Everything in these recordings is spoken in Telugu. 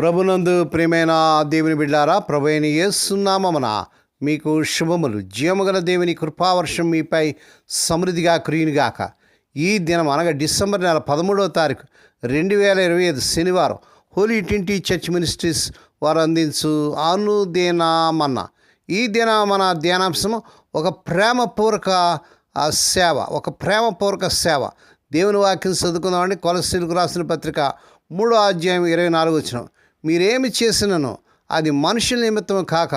ప్రభునందు ప్రేమైన దేవుని బిడ్డారా ప్రభు అయిన ఏసునామన మీకు శుభములు. జీవముగల దేవుని కృపావర్షం మీపై సమృద్ధిగా కురియునిగాక ఈ దినం అనగా డిసెంబర్ నెల పదమూడవ తారీఖు రెండు వేల ఇరవై ఐదు శనివారం హోలీ ట్వంటీ చర్చ్ మినిస్ట్రీస్ వారు అందించు అనుదేనామన్న. ఈ దిన మన ధ్యానాంశము ఒక ప్రేమపూర్వక సేవ ఒక ప్రేమపూర్వక సేవ. దేవుని వాక్యం చదువుకుందామండి. కొలసీలకు రాసిన పత్రిక మూడో అధ్యాయం ఇరవై నాలుగు వచ్చిన మీరేమి చేసినను అది మనుషుల నిమిత్తం కాక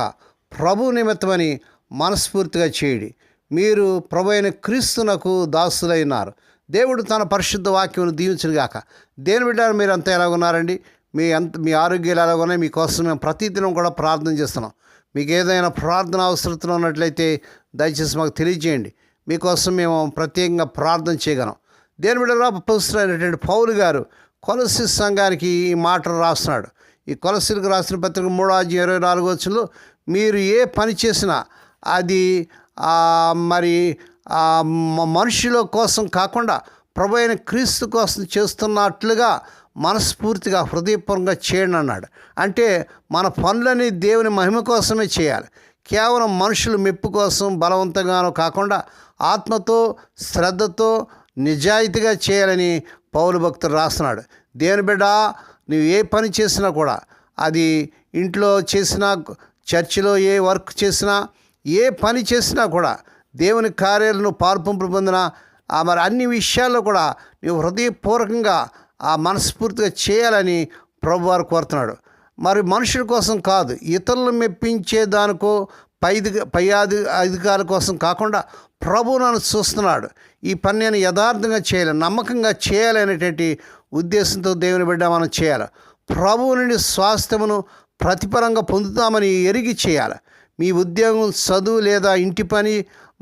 ప్రభు నిమిత్తమని మనస్ఫూర్తిగా చేయండి. మీరు ప్రభు అయిన క్రీస్తునకు దాసులైనారు. దేవుడు తన పరిశుద్ధ వాక్యం దీవించుగాక దేని బిడ్డారు మీరు అంతా ఎలాగున్నారండి మీ అంత మీ ఆరోగ్యాలు ఎలాగున్నాయి మీకోసం మేము ప్రతిదినం కూడా ప్రార్థన చేస్తున్నాం. మీకు ఏదైనా ప్రార్థన అవసరతలు ఉన్నట్లయితే దయచేసి మాకు తెలియజేయండి. మీకోసం మేము ప్రత్యేకంగా ప్రార్థన చేయగలం. దేని బిడ్డగా పుస్తులైనటువంటి పౌలు గారు కొలసి సంఘానికి ఈ మాటలు రాస్తున్నాడు. ఈ కొలసిలకు రాసిన పత్రిక మూడో అధ్యాయం ఇరవై నాలుగు వచ్చులో మీరు ఏ పని చేసినా అది మరి మనుషుల కోసం కాకుండా ప్రభు అయిన క్రీస్తు కోసం చేస్తున్నట్లుగా మనస్ఫూర్తిగా హృదయపూర్వకంగా చేయండి అన్నాడు. అంటే మన పనులని దేవుని మహిమ కోసమే చేయాలి. కేవలం మనుషుల మెప్పు కోసం బలవంతంగానో కాకుండా ఆత్మతో శ్రద్ధతో నిజాయితీగా చేయాలని పౌరు భక్తుడు రాస్తున్నాడు. దేవుని బిడ్డ నువ్వు ఏ పని చేసినా కూడా అది ఇంట్లో చేసినా చర్చిలో ఏ వర్క్ చేసినా ఏ పని చేసినా కూడా దేవుని కార్యాలను పాల్పంపులు పొందిన ఆ మరి అన్ని విషయాల్లో కూడా నువ్వు హృదయపూర్వకంగా ఆ మనస్ఫూర్తిగా చేయాలని ప్రభు వారు కోరుతున్నాడు. మరి మనుషుల కోసం కాదు ఇతరులను మెప్పించే దానికో పై పై అధి అధికారుల కోసం కాకుండా ప్రభు నన్ను చూస్తున్నాడు. ఈ పని నేను యథార్థంగా చేయాలి నమ్మకంగా చేయాలనేటువంటి ఉద్దేశంతో దేవుని బిడ్డ మనం చేయాలి. ప్రభువు నుండి స్వాస్థ్యమును ప్రతిఫలంగా పొందుతామని ఎరిగి చేయాలి. మీ ఉద్యోగం చదువు లేదా ఇంటి పని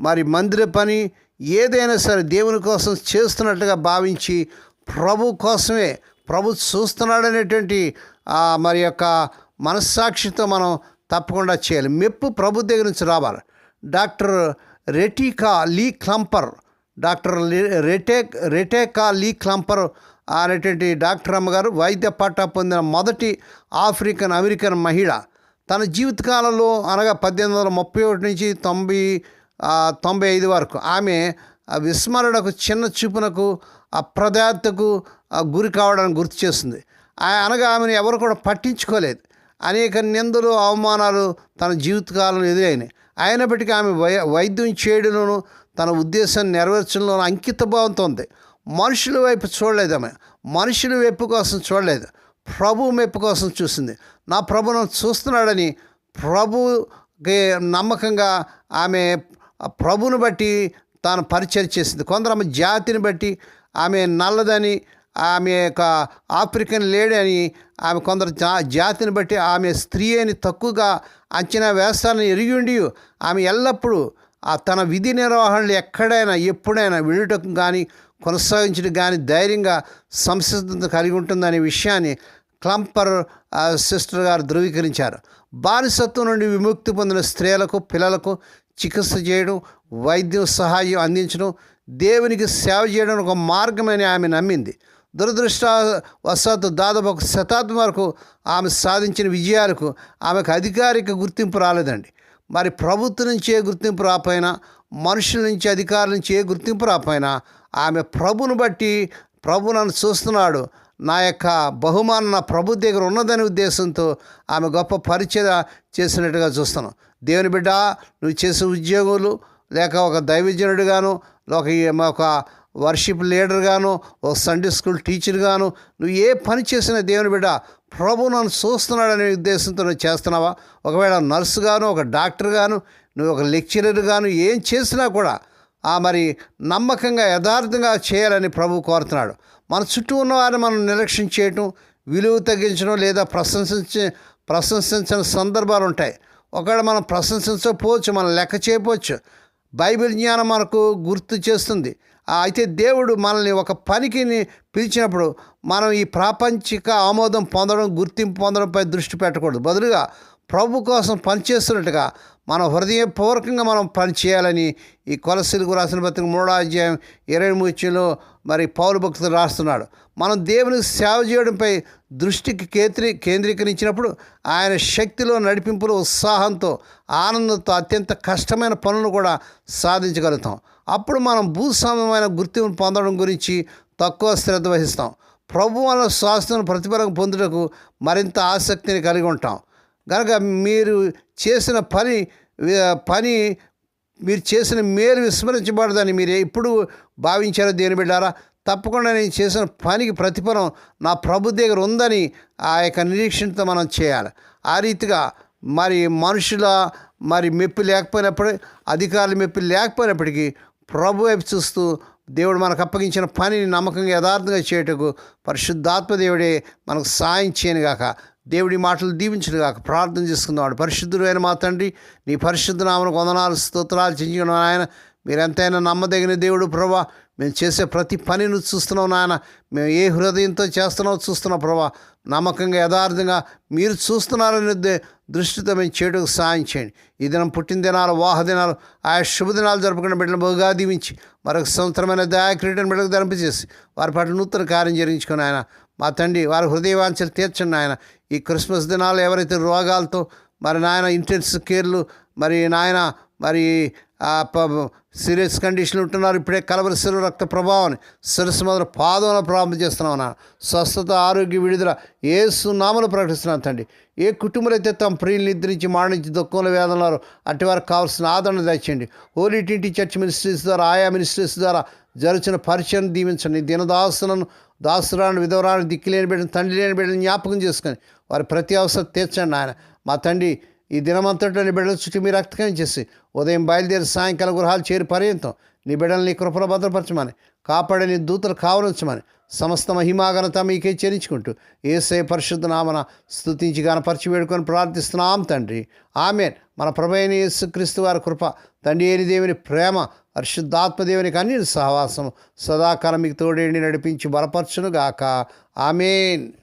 మరి మందిర పని ఏదైనా సరే దేవుని కోసం చేస్తున్నట్టుగా భావించి ప్రభు కోసమే ప్రభు చూస్తున్నాడనేటువంటి మరి యొక్క మనస్సాక్షితో మనం తప్పకుండా చేయాలి. మెప్పు ప్రభు దగ్గర నుంచి రావాలి. డాక్టర్ రెటికా లీ క్లంపర్. డాక్టర్ రెటే రెటెక్ రెటేకా లీ క్లంపర్ అనేటువంటి డాక్టర్ అమ్మగారు వైద్య పట్టా పొందిన మొదటి ఆఫ్రికన్ అమెరికన్ మహిళ. తన జీవితకాలంలో అనగా పద్దెనిమిది వందల ముప్పై ఒకటి నుంచి తొంభై తొంభై ఐదు వరకు ఆమె విస్మరణకు చిన్న చూపునకు అప్రదార్థకు గురి కావడానికి గుర్తు చేస్తుంది. అనగా ఆమెను ఎవరు కూడా పట్టించుకోలేదు. అనేక నిందలు అవమానాలు తన జీవితకాలంలో ఎదురైనాయి. అయినప్పటికీ ఆమె వై వైద్యం చేయడంలోనూ తన ఉద్దేశాన్ని నెరవేర్చడంలోనూ అంకితభావంతో ఉంది మనుషుల వైపు చూడలేదు ఆమె. మనుషుల వైపు కోసం చూడలేదు. ప్రభు మెప్పు కోసం చూసింది. నా ప్రభును చూస్తున్నాడని ప్రభుకి నమ్మకంగా ఆమె ఆ ప్రభుని బట్టి తాను పరిచయం చేసింది. కొందరు ఆమె జాతిని బట్టి ఆమె నల్లదని ఆమె యొక్క ఆఫ్రికన్ లేడీ అని ఆమె కొందరు జా జాతిని బట్టి ఆమె స్త్రీ అని తక్కువగా అంచనా వేస్తానని ఎరిగి ఉండి ఆమె ఎల్లప్పుడూ ఆ తన విధి నిర్వహణలు ఎక్కడైనా ఎప్పుడైనా వెళ్ళటం కానీ కొనసాగించడం కానీ ధైర్యంగా సంసిద్ధత కలిగి ఉంటుందనే విషయాన్ని క్లంపర్ సిస్టర్ గారు ధృవీకరించారు. బానిసత్వం నుండి విముక్తి పొందిన స్త్రీలకు పిల్లలకు చికిత్స చేయడం వైద్యం సహాయం అందించడం దేవునికి సేవ చేయడం ఒక మార్గమని ఆమె నమ్మింది. దురదృష్టవశాత్తు దాదాపు ఒక శతాబ్దం వరకు ఆమె సాధించిన విజయాలకు ఆమెకు అధికారిక గుర్తింపు రాలేదండి. మరి ప్రభుత్వం నుంచి ఏ గుర్తింపు రాపోయినా మనుషుల నుంచి అధికారుల నుంచి ఏ గుర్తింపు రాపోయినా ఆమె ప్రభును బట్టి ప్రభు నన్ను చూస్తున్నాడు. నా యొక్క బహుమానం నా ప్రభు దగ్గర ఉన్నదనే ఉద్దేశంతో ఆమె గొప్ప పరిచయ చేసినట్టుగా చూస్తున్నాం దేవుని బిడ్డ నువ్వు చేసే ఉద్యోగులు లేక ఒక దైవజనుడిగాను ఒక ఒక వర్షిప్ లీడర్గాను ఓ సండే స్కూల్ టీచర్గాను నువ్వు ఏ పని చేసినా దేవుని బిడ్డ ప్రభు నన్ను చూస్తున్నాడనే ఉద్దేశంతో నువ్వు చేస్తున్నావా? ఒకవేళ నర్సు గాను ఒక డాక్టర్ గాను నువ్వు ఒక లెక్చరర్ గాను ఏం చేసినా కూడా ఆ మరి నమ్మకంగా యథార్థంగా చేయాలని ప్రభు కోరుతున్నాడు. మన చుట్టూ ఉన్నవారిని మనం నిర్లక్ష్యం చేయటం విలువ తగ్గించడం లేదా ప్రశంసించే ప్రశంసించిన సందర్భాలు ఉంటాయి. ఒకవేళ మనం ప్రశంసించకపోవచ్చు మనం లెక్క చేయకపోవచ్చు. బైబిల్ జ్ఞానం మనకు గుర్తు చేస్తుంది. అయితే దేవుడు మనల్ని ఒక పనికి పిలిచినప్పుడు మనం ఈ ప్రాపంచిక ఆమోదం పొందడం గుర్తింపు పొందడంపై దృష్టి పెట్టకూడదు. బదులుగా ప్రభు కోసం పనిచేస్తున్నట్టుగా మన హృదయపూర్వకంగా మనం పనిచేయాలని ఈ కొలసీలకు రాసిన పత్రిక మూడో అధ్యాయం ఇరవై మూచులో మరి పౌరు భక్తులు రాస్తున్నాడు. మనం దేవునికి సేవ చేయడంపై దృష్టికి కేంద్రీ కేంద్రీకరించినప్పుడు ఆయన శక్తిలో నడిపింపులో ఉత్సాహంతో ఆనందంతో అత్యంత కష్టమైన పనులు కూడా సాధించగలుగుతాం. అప్పుడు మనం భూస్వామ్యమైన గుర్తింపు పొందడం గురించి తక్కువ శ్రద్ధ వహిస్తాం. ప్రభు వల్ల స్వాస్థ్యం ప్రతిఫలం పొందుటకు మరింత ఆసక్తిని కలిగి ఉంటాం. కనుక మీరు చేసిన పని పని మీరు చేసిన మేలు విస్మరించబడదని మీరు ఎప్పుడు భావించారో దేని బిడ్డారా తప్పకుండా నేను చేసిన పనికి ప్రతిఫలం నా ప్రభు దగ్గర ఉందని ఆ యొక్క నిరీక్షణతో మనం చేయాలి. ఆ రీతిగా మరి మనుషుల మరి మెప్పి లేకపోయినప్పుడు అధికారుల మెప్పి లేకపోయినప్పటికీ ప్రభు వైపు చూస్తూ దేవుడు మనకు అప్పగించిన పనిని నమ్మకంగా యథార్థంగా చేయుటకు పరిశుద్ధాత్మ దేవుడే మనకు సాయం చేయనుగాక. దేవుడి మాటలు దీవించను ప్రార్థన చేసుకుందాం పరిశుద్ధుడు అయిన మా తండ్రి నీ పరిశుద్ధ నామను వందనాలు స్తోత్రాలు చెంచుకున్నాం ఆయన మీరెంతైనా నమ్మదగిన దేవుడు ప్రభా. మేము చేసే ప్రతి పనిని చూస్తున్నాం నాయన. మేము ఏ హృదయంతో చేస్తున్నామో చూస్తున్నాం ప్రభా. నమ్మకంగా యథార్థంగా మీరు చూస్తున్నారనే దే- దృష్టితో మేము చేయడానికి సాయం చేయండి. ఈ దినం పుట్టిన దినాలు వాహ దినాలు ఆ శుభదినాలు జరుపుకున్న బిడ్డలు బహుగా దీవించి మరొక సంవత్సరమైన దయాక్రీడని బిడ్డకు ధరింపజేసి వారి పట్ల నూతన కార్యం జరిగించుకుని ఆయన మా తండ్రి వారి హృదయవాంఛలు తీర్చండి ఆయన. ఈ క్రిస్మస్ దినాలు ఎవరైతే రోగాలతో మరి నాయన ఇంటెన్స్ కేర్లు మరి నాయన మరి ప- సీరియస్ కండిషన్లు ఉంటున్నారు ఇప్పుడే కలవరి శిరు రక్త ప్రభావాన్ని శిరస్సు మొదలు పాదంలో ప్రారంభం చేస్తున్నాం నాన్న స్వస్థత ఆరోగ్య విడుదల ఏ సున్నామలు ప్రకటిస్తున్నాను తండ్రి. ఏ కుటుంబాలు అయితే తమ ప్రియులు నిద్రించి మాడించి దుఃఖంలో వేదనలో అట్టి వారికి కావాల్సిన ఆదరణ తెచ్చండి హోలీ టింటి చర్చ్ మినిస్ట్రీస్ ద్వారా ఆయా మినిస్ట్రీస్ ద్వారా జరిచిన పరిచయం దీవించండి. దినదాసులను దాసురాన్ని విధవరాన్ని దిక్కులేని బిడ్డను తండ్రి లేని బిడ్డను జ్ఞాపకం చేసుకొని వారి ప్రతి అవసరం తీర్చండి ఆయన మా తండ్రి ఈ దినమంతటి బిడ్డల చుట్టూ మీరు రక్తకం చేసి ఉదయం బయలుదేరి సాయంకాలం గృహాలు చేరి పర్యంతం నీ బిడ్డల్ని నీ కృపలో భద్రపరచమని కాపాడే నీ దూతలు కావలించమని సమస్త మహిమాఘనత మీకే చెల్లించుకుంటూ ఏసే పరిశుద్ధ నామన స్తుతించి గనపరిచి వేడుకొని ప్రార్థిస్తున్నాం తండ్రి. ఆమె మన ప్రభైన యేసుక్రీస్తు వారి కృప తండ్రి ఏని దేవుని ప్రేమ పరిశుద్ధాత్మదేవునికి అన్ని సహవాసం సదాకాలం మీకు తోడేండి నడిపించి బలపరచునుగాక. ఆమెన్.